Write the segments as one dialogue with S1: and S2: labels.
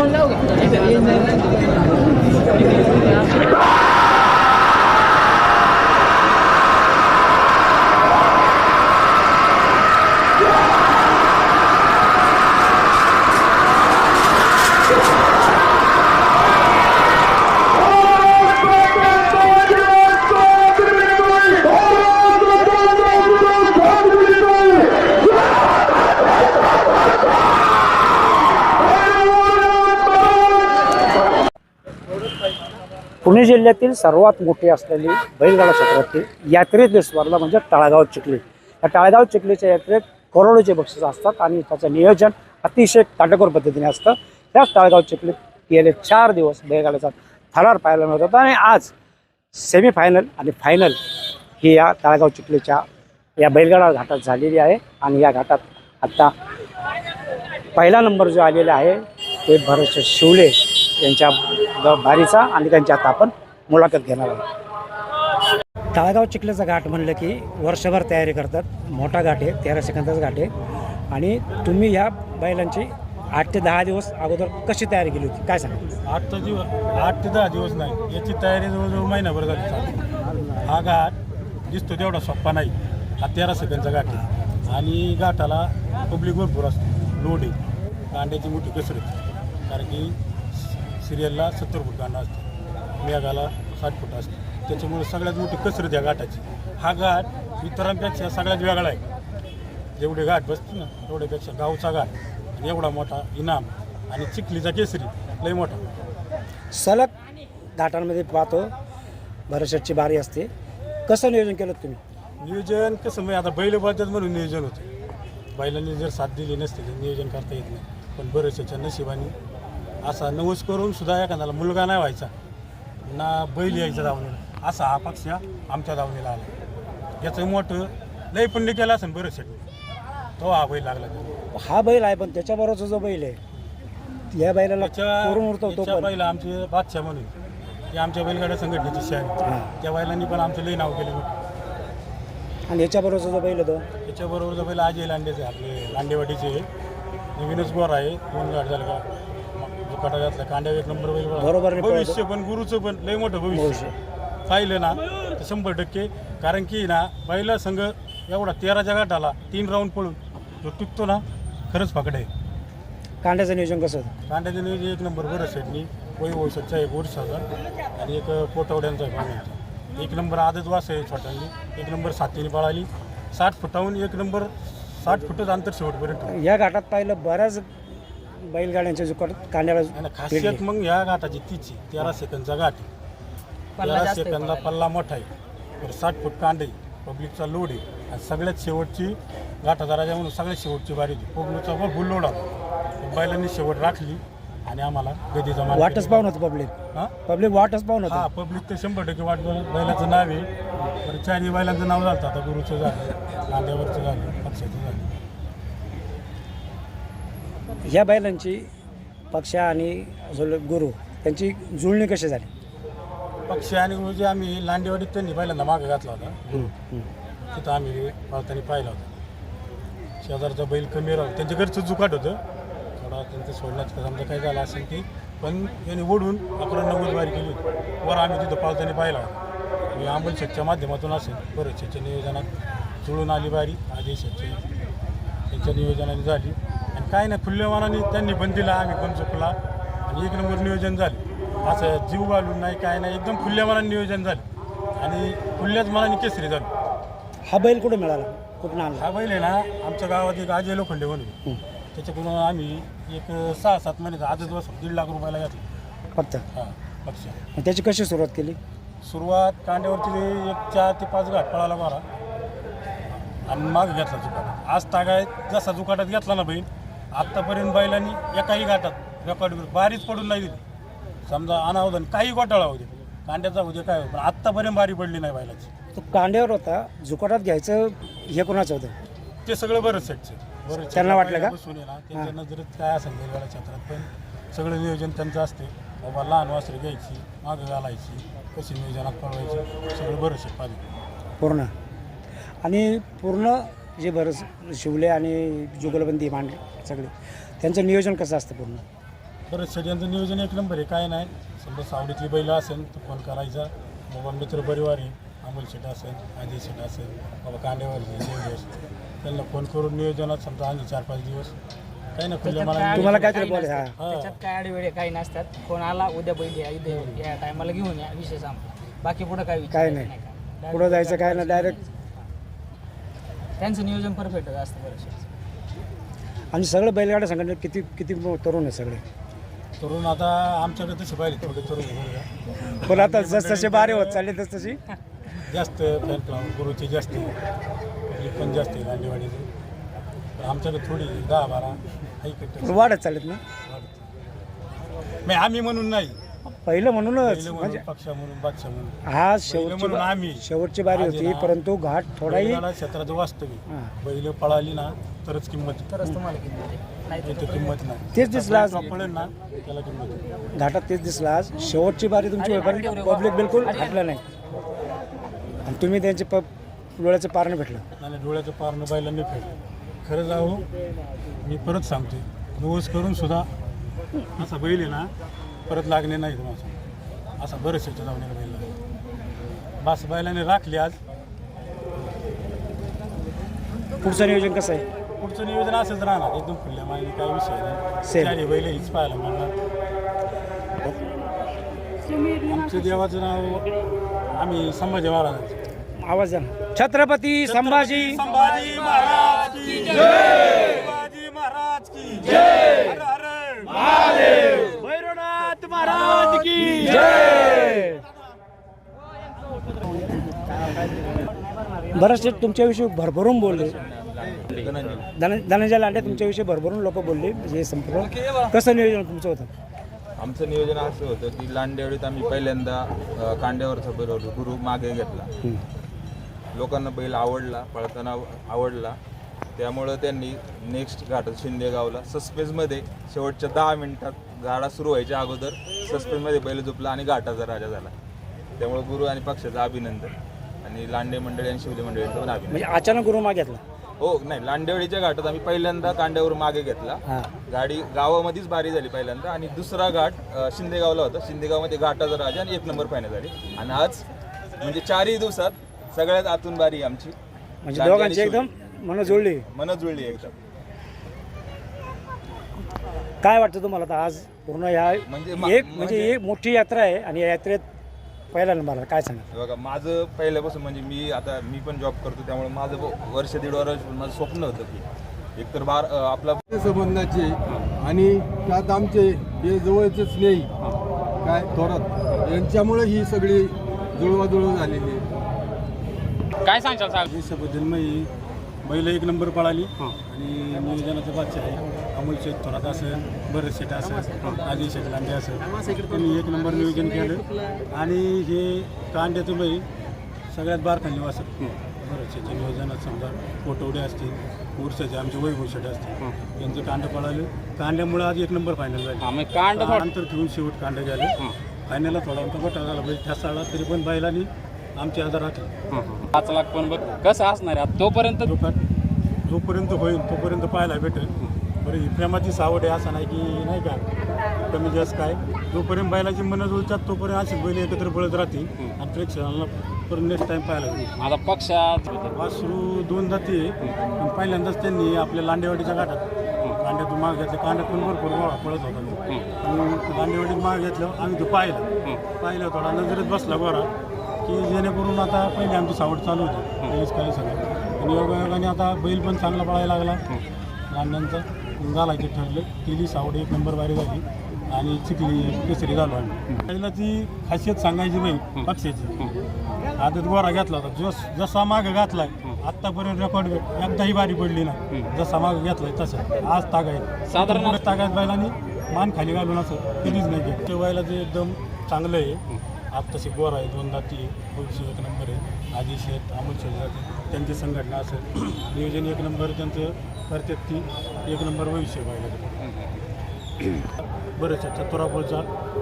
S1: con la Pune जिल्ह्यातील सर्वात मोठी असलेली बैलगाडा क्षेत्रातील यात्रेतील स्पर्धा म्हणजे टाळगाव चिखली. या टाळगाव चिखलीच्या यात्रेत करोडोचे बक्षीस असतात आणि त्याचं नियोजन अतिशय काटेकोर पद्धतीने असतं. त्याच टाळगाव चिखलीत गेले चार दिवस बैलगाड्याचा थरार पाहायला मिळत होता आणि आज सेमीफायनल आणि फायनल ही या टाळगाव चिखलीच्या या बैलगाडा घाटात झालेली आहे आणि या घाटात आत्ता पहिला नंबर जो आलेला आहे ते भरत शिवले यांच्या बारीचा आणि त्यांची आता आपण मुलाखत घेणार आहोत. ताळगाव चिखल्याचा घाट म्हणलं की वर्षभर तयारी करतात. मोठा घाट आहे तेरा सेकंदाचा घाट आहे. आणि तुम्ही या बैलांची आठ ते दहा दिवस अगोदर कशी तयारी केली होती? काय सांगा?
S2: आठ ते दिवस आठ ते दहा दिवस नाही. याची तयारी जवळजवळ महिनाभर झाली हा घाट दिसतो तेवढा सोप्पा नाही. हा तेरा सेकंडचा घाट आहे. आणि घाटाला पब्लिक भरपूर असतो. लोड आहे. कांड्याची मोठी कसरत कारण की सिरियलला सत्तर फूट कांदा असतो. मेघाला साठ फूट असतो. त्याच्यामुळे सगळ्यात मोठी कसरत या घाटाची. हा घाट इतरांपेक्षा सगळ्यात वेगळा आहे. जेवढे घाट बसते ना तेवढ्यापेक्षा गावचा घाट. एवढा मोठा इनाम. आणि चिखलीचा केसरी लय मोठा.
S1: सलग घाटांमध्ये पाहतो. भरशेटची बारी असते. कसं नियोजन केलं तुम्ही?
S2: नियोजन कसं म्हणजे आता बैल बळतात म्हणून नियोजन होते. बैलांनी जर साथ दिली नसते तर नियोजन करता येत नाही. पण बरेचशाच्या नशिबाने असा नवस करून सुद्धा एखाद्याला मुलगा नाही व्हायचा. ना बैल यायचा दावणीला असा हा पक्ष आमच्या दावणीला आला. याचं मोठं लय पुण्य केलं असेल बरेचशे तो हा बैल लागला.
S1: हा बैल आहे पण त्याच्याबरोबरचा जो बैल आहे या बैलाला करून उरतो तो
S2: बैला आमचे बादशाह म्हणून. ते आमच्या बैलगाड्या संघटनेची शहाणी
S1: हां.
S2: त्या बैलांनी पण आमचं लय नाव केलं.
S1: आणि याच्याबरोबरचा जो बैल आहे तो?
S2: त्याच्याबरोबर जो बैल अजय लांडेचे आपले लांडेवाडीचे. नवीनच गोर आहे दोन गाठ झालं का? कांड्या एक नंबर बैल.
S1: बरोबर
S2: भविष्य पण गुरुचं पण लय मोठं भविष्य. पाहिलं ना तर शंभर टक्के. कारण की ना बैला संघ एवढा तेराच्या गाठाला तीन राऊंड पळून जो टिकतो ना खरंच पकड आहे.
S1: कांड्याचं नियोजन कसं होतं?
S2: कांड्याचे नियोजन एक नंबर बरं सेटनी वय वैसटचा एक वर्षाचा आणि एक पोटवड्यांचा पाण्याचा एक नंबर आदत वास आहे छोट्यांनी एक नंबर सातीने पळाली. साठ फुटाहून एक नंबर साठ फुटच अंतर शेवटपर्यंत.
S1: या घाटात पाहिलं बऱ्याच बैलगाड्यांच्या जुकाट कांड्याला
S2: आणि खासियत मग ह्या घाटाची तिची. तेरा सेकंदचा घाट आहे. तेरा सेकंदला पल्ला. मोठा आहे. तर साठ फूट कांडे पब्लिकचा लोड आहे. आणि सगळ्यात शेवटची घाटादाराच्या म्हणून सगळ्यात शेवटची बारी होती पब्लिकचा पण फुल लोड आला. बैलांनी शेवट राखली आणि आम्हाला गदीचा मान
S1: वाटच. पाहून होतं पब्लिक.
S2: हा?
S1: पब्लिक वाटच पाहून
S2: हा
S1: होतं
S2: पब्लिक तर शंभर टक्के वाट बघत. बैलाचं नाव आहे. तर चारही बैलांचं नाव झालं आता गुरुचं झालं नांद्यावरचं झालं पक्षाचं झालं.
S1: ह्या बैलांची पक्ष आणि गुरु त्यांची जुळणी कशी झाली?
S2: पक्षी आणि गुरुजी आम्ही लांडेवाडीत त्यांनी पहिल्यांदा मागं घातला होता. तिथं आम्ही पाळताना पाहिला होता. शेजारचा बैल कमी राहून त्यांच्या घरचं जुकाट होतं. थोडा त्यांचं सोडण्यात का समजा काय झालं असेल की पण त्यांनी ओढून अकरा नव्वद बारी केली होती. वर आम्ही तिथं पाळताना पाहिला होता. मी आंबल शेटच्या माध्यमातून असेल. बरं शेटच्या नियोजनात जुळून आली बारी आधी शेटची त्यांच्या नियोजनाने झाली. काय नाही खुल्या मनाने त्यांनी पण दिला आम्ही पण चुकला आणि एक नंबर नियोजन झाले. असं जीव घालून नाही काय नाही एकदम खुल्या मनाने नियोजन झालं. आणि खुल्याच मनाने केसरी झालं.
S1: हा बैल कुठे मिळाला? कुठून आणला?
S2: हा बैल आहे ना आमच्या गावात एक अजय लोखंडे म्हणून. त्याच्याकडून आम्ही एक सहा सात महिन्याचा आजच बस दीड लाख रुपयाला घेतला.
S1: फक्त
S2: हा पक्ष
S1: त्याची कशी सुरुवात केली?
S2: सुरुवात कांड्यावरती एक चार ते पाच घाट पळाला मारा आणि माग घेतला जुकाटात आज तागायत जसा जुकाटात घेतला ना बैल आत्तापर्यंत बैलांनी एकाही घाटात रेकॉर्ड बारीच पडून नाही दिली. समजा अनावधान काही घोटाळा होते कांड्याचा होते काय पण आत्तापर्यंत बारी पडली नाही बैलाची.
S1: तो कांड्यावर होता. जुकाटात घ्यायचं हे कोणाचं होतं?
S2: ते सगळं बरंच सेटचं
S1: त्यांना वाटलं का?
S2: ना त्यांच्या नजरेत काय असेल वेगवेगळ्या क्षेत्रात पण सगळं नियोजन त्यांचं असते. बाबा लहान वासरे घ्यायची मागं घालायची कशी नियोजनात पळवायची सगळं बरंच आहे. पाहिजे
S1: पूर्ण. आणि पूर्ण जे बरं शिवले आणि जुगलबंदी मांडले सगळे. त्यांचं नियोजन कसं असतं पूर्ण?
S2: परत शेड्यांचं नियोजन एक नंबर आहे. काय नाही. समजा सावडीतली बैल असेल तर फोन करायचा. बाबा मित्र परिवार आहे. अमोल शेट असेल अजय शेट असेल बाबा कांडेवाली दिवस त्यांना फोन करून नियोजनात समजा आणि चार पाच दिवस काही ना खुल्या मला
S1: तुम्हाला काय तरी बोल हा.
S3: त्याच्यात काय आडवेळे काही नसतात. कोण आला उद्या बैल या इथे या टायमाला घेऊन या विषय संपला. बाकी पुढे काय विचार
S1: काय नाही. पुढं जायचं काय ना डायरेक्ट
S3: त्यांचं नियोजन परफेक्ट असतं बरं
S1: आणि सगळं बैलगाड्या संघटनेत किती किती तरुण आहे सगळे?
S2: तरुण आता आमच्याकडे तसे पाहिले थोडे तरुण.
S1: पण आता जस तसे बारे होत चालले तस तशी?
S2: जास्त फॅन क्लब गुरुची जास्त पब्लिक पण जास्त आहे पण आमच्याकडे थोडी दहा बारा ऐकत
S1: वाढत चालत ना?
S2: नाही आम्ही म्हणून नाही.
S1: पहिलं म्हणूनच.
S2: पहिलं
S1: म्हणजे
S2: म्हणून पक्ष म्हणून.
S1: हा शेवटची
S2: म्हणून
S1: बा-
S2: आम्ही.
S1: शेवटची बारी होती
S2: ना,
S1: परंतु घाट थोडाही
S2: बैलगाडा क्षेत्राचं वास्तविक
S1: हा.
S2: बैल पळाली ना तरच किंमत.
S3: तरच तुम्हाला किंमत आहे. नाही
S2: नाही किंमत नाही.
S1: तेच दिसलं आज.
S2: बैल पळेल ना त्याला किंमत आहे.
S1: घाटात तेच दिसलं आज. शेवटची बारी तुमची होईपर्यंत पब्लिक बिलकुल हटलं नाही. आणि तुम्ही त्यांचे प डोळ्याचं पारणं भेटलं
S2: आणि डोळ्याचं पारणं बैलांनी फेडलं. खरं जाऊ मी परत सांगते नवस करून सुद्धा असा बैल आहे ना परत लागणे नाही तुम्हाला सांगतो. असा बरेच याच्या जाऊन बैल लागला. बस बैलाने राखली आज.
S1: पुढचं नियोजन कसं आहे?
S2: पुढचं नियोजन असंच राहणार. एकदम खुल्ल्या माहिती काही विषय नाही. चारी बैल हीच पाहायला मिळणार. आमचं देवाचं नाव आम्ही संभाजी महाराजांचं.
S1: आवाज द्या छत्रपती संभाजी
S2: संभाजी महाराज की जय संभाजी महाराज की जय हर हर
S1: भैरवनाथ महाराज की जय बरेचसे तुमच्याविषयी भरभरून बोलले. धन- धनंजय लांडे तुमच्याविषयी भरभरून लोक बोलले हे संपूर्ण. कसं नियोजन तुमचं होतं?
S4: आमचं नियोजन असं होतं की लांडेवाडीत आम्ही पहिल्यांदा कांड्यावरचा बैल होतो गुरु मागे घेतला. लोकांना बैल आवडला पळताना आवडला. त्यामुळं त्यांनी नेक्स्ट घाटात शिंदेगावला सस्पेन्समध्ये शेवटच्या दहा मिनिटात गाडा सुरू व्हायच्या अगोदर सस्पेन्समध्ये बैल झोपला आणि घाटाचा राजा झाला. त्यामुळे गुरु आणि पक्षाचं अभिनंदन. आणि लांडे मंडळी आणि शिवले पण अभिनंदन
S1: म्हणजे अचानक गुरु माग घेतला?
S4: हो नाही लांडेवाडीच्या घाटात आम्ही पहिल्यांदा कांड्यावर मागे घेतला.
S1: हां.
S4: गाडी गावामध्येच बारी झाली पहिल्यांदा आणि दुसरा घाट अ, शिंदेगावला होता. शिंदेगावमध्ये घाटाचा राजा आणि एक नंबर फायनल झाली. आणि आज म्हणजे चारही दिवसात सगळ्यात आतून बारी आमची.
S1: म्हणजे
S4: लांडे
S1: दोघांची एकदम मन जुळली.
S4: मन जुळली एकदम.
S1: काय वाटतं तुम्हाला आता आज? पूर्ण या
S4: म्हणजे मा-
S1: एक म्हणजे
S4: म्हणजे-
S1: एक मोठी यात्रा आहे आणि या यात्रेत पहिला नंबर. काय सांगा
S4: बघा माझं पहिल्यापासून म्हणजे मी आता मी पण जॉब करतो त्यामुळे माझं ब- वर्ष दीड वर्ष माझं स्वप्न होतं की एकतर बार अ, आपला
S5: संबंधाचे आणि त्यात आमचे हे जवळचे स्नेही काय थोरात यांच्यामुळे ही सगळी जुळवाजुळव झालेली आहे.
S3: काय सांगशाल साहेब?
S2: देशाबद्दल मी बैल एक नंबर पळाली. आणि नियोजनाचं बादशाह आहे. अमोल शेठ थोरात असेल बरेच शेट असेल आजी शेठ. लांडे असेल. त्यांनी एक नंबर नियोजन केलं. आणि हे कांड्याचं बैल सगळ्यात बारखाली वासत बरेच शेटच्या नियोजनात समजा पोटवडे असतील उरसाचे आमचे वैभव शेट असतील. यांचं कांड पळालं. कांड्यामुळे आज एक नंबर फायनल झाली.
S3: कांड
S2: अंतर ठेवून शेवट कांड गेले फायनलला थोडा आमचा गोटा झाला. बैल ठसाळा तरी पण बैलांनी आमची आधार राखली
S6: पाच लाख पण बघ. कसं असणार आहे? तोपर्यंत
S2: लोकात जोपर्यंत होईल तोपर्यंत पाहायला भेटेल. बरं ही प्रेमाची सावड आहे असं नाही की नाही का? कमी जास्त काय? जोपर्यंत बैलाची मनं जुळतात तोपर्यंत अशी बैल एकत्र पळत राहतील आणि प्रेक्षकांना परत नेक्स्ट टाइम पाहायला भेटेल.
S6: आता पक्षात
S2: वासरू दोन जाती पण पहिल्यांदाच त्यांनी आपल्या लांडेवाडीच्या घाटात कांड्यातून माग घेतलं कांड्यात पण भरपूर गोळा पळत होता. आणि लांडेवाडीत माग घेतलं आम्ही तो पाहिलं. पाहिलं थोडा नजरेत बसला गोरा. की जेणेकरून आता पहिली आमची सावड चालू होती. पहिलीच काही सगळं आणि योगायोगाने आता बैल पण चांगला पळायला लागला. लांड्यांचा घालायचे ठरलं. केली सावड एक नंबर बारी झाली. आणि चिखली केसरी झालो आम्ही. पहिला ती खासियत सांगायची बैल पक्षाची. आदत गोरा घेतला होता. जस जसा माग घातलाय आतापर्यंत रेकॉर्ड एकदाही बारी पडली ना जसा माग घेतलाय तसा. आज तागायत.
S6: साधारण-
S2: तागायत बैलांनी मान खाली घालून असं कधीच नाही घेत ते बैलाचं एकदम चांगलं आहे. आज तसे गोर आहे दोन दाती भविष्य एक नंबर आहे. आजी शेत अमोल शेत जाते. त्यांची संघटना असेल. नियोजन एक नंबर त्यांचं करतात ती एक नंबर भविष्य बैलाचं बरेच आहेत चतुरापूरचा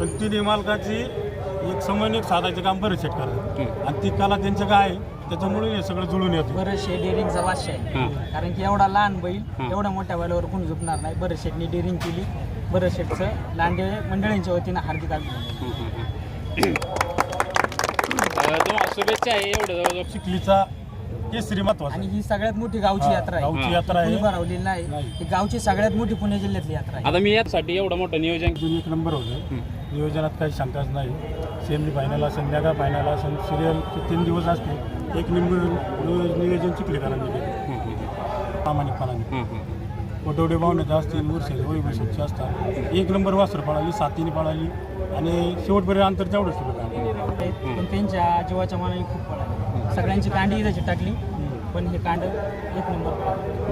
S2: पण तिन्ही मालकाची एक समन्वय साधायचं काम बरेच शेट करतात. आणि ती कला त्यांचं काय आहे त्याच्यामुळे हे सगळं जुळून येतं.
S3: बरेचशे डेअरिंगचा वाश आहे. कारण की एवढा लहान बैल एवढ्या मोठ्या बैलावर कोणी झुकणार नाही. बरेच शेटनी डेअरिंग केली. भरत शेठचं लांडे मंडळींच्या वतीनं हार्दिक अभिनंदन.
S6: तुम्हाला शुभेच्छा आहे एवढं जवळजवळ.
S2: चिखलीचा केसरी महत्त्वाचा
S3: आणि. ही सगळ्यात मोठी गावची यात्रा आहे.
S2: गावची यात्रा
S3: कुणी
S2: आहे
S3: भरवलेली नाही. ही गावची सगळ्यात मोठी पुणे जिल्ह्यातली यात्रा आहे.
S6: आता मी यासाठी एवढं मोठं नियोजन
S2: अजून एक नंबर होतं. नियोजनात काही शंकाच नाही. सेमी फायनल असेल मेगा फायनल असेल सिरियलचे तीन दिवस असते एक नंबर नियो- नियोजन चिखलेकरांनी केलं. प्रामाणिकपणाने. कोटवडे पाहुण्याचे असतील उरसेचे वैभवशेटचे असतात एक नंबर वासर पळाली सातीने पळाली. आणि शेवटपर्यंत अंतर तेवढंच ठेवलं
S3: पण त्यांच्या जीवाच्या मनाने खूप पळाली सगळ्यांची कांडी इथं टाकली पण हे कांड एक नंबर पळालं.